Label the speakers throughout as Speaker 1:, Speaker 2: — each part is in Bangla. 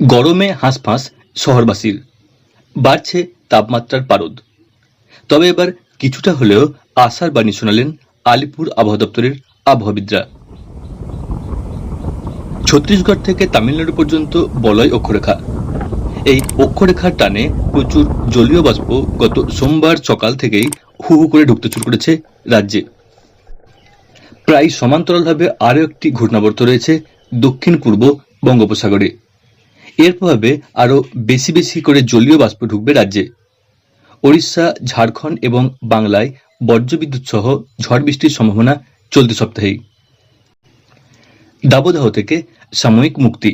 Speaker 1: গরমে হাঁসফাঁস শহরবাসীর। বাড়ছে তাপমাত্রার পারদ। তবে এবার কিছুটা হলেও আশার বাণী শোনালেন আলিপুর আবহাওয়া দপ্তরের আবহাওয়াবিদরা। ছত্তিশগড় থেকে তামিলনাড়ু পর্যন্ত বলয় অক্ষরেখা। এই অক্ষরেখার টানে প্রচুর জলীয় বাষ্প গত সোমবার সকাল থেকেই হু হু করে ঢুকতে শুরু করেছে রাজ্যে। প্রায় সমান্তরালভাবে আরও একটি ঘূর্ণাবর্ত রয়েছে দক্ষিণ পূর্ব বঙ্গোপসাগরে। এর প্রভাবে আরও বেশি বেশি করে জলীয় বাষ্প ঢুকবে রাজ্যে। ওড়িশা, ঝাড়খণ্ড এবং বাংলায় বজ্রবিদ্যুৎ সহ ঝড় বৃষ্টির সম্ভাবনা চলতি সপ্তাহেই। দাবদাহ থেকে সাময়িক মুক্তি।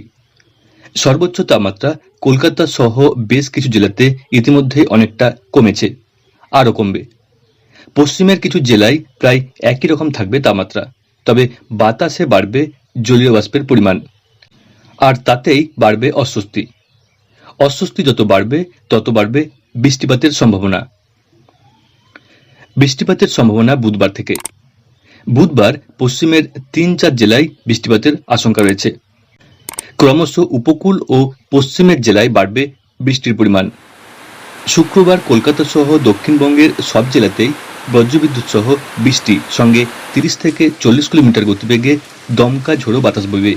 Speaker 1: সর্বোচ্চ তাপমাত্রা কলকাতা সহ বেশ কিছু জেলাতে ইতিমধ্যে অনেকটা কমেছে, আরও কমবে। পশ্চিমের কিছু জেলায় প্রায় একই রকম থাকবে তাপমাত্রা, তবে বাতাসে বাড়বে জলীয় বাষ্পের পরিমাণ। আর তাতেই বাড়বে অস্বস্তি। অস্বস্তি যত বাড়বে, তত বাড়বে বৃষ্টিপাতের সম্ভাবনা। বৃষ্টিপাতের সম্ভাবনা বুধবার থেকে। বুধবার পশ্চিমের তিন চার জেলায় বৃষ্টিপাতের আশঙ্কা রয়েছে। ক্রমশ উপকূল ও পশ্চিমের জেলায় বাড়বে বৃষ্টির পরিমাণ। শুক্রবার কলকাতা সহ দক্ষিণবঙ্গের সব জেলাতেই বজ্রবিদ্যুৎ সহ বৃষ্টি, সঙ্গে তিরিশ থেকে চল্লিশ কিলোমিটার গতিবেগে দমকা ঝোড়ো বাতাস বইবে।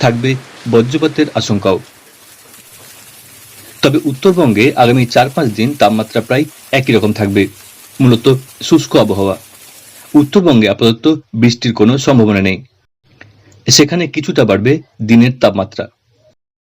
Speaker 1: থাকবে বজ্রপাতের আশঙ্কাও। তবে উত্তরবঙ্গে আগামী চার পাঁচ দিন তাপমাত্রা প্রায় একই রকম থাকবে, মূলত শুষ্ক আবহাওয়া। উত্তরবঙ্গে আপাতত বৃষ্টির কোনো সম্ভাবনা নেই। সেখানে কিছুটা বাড়বে দিনের তাপমাত্রা।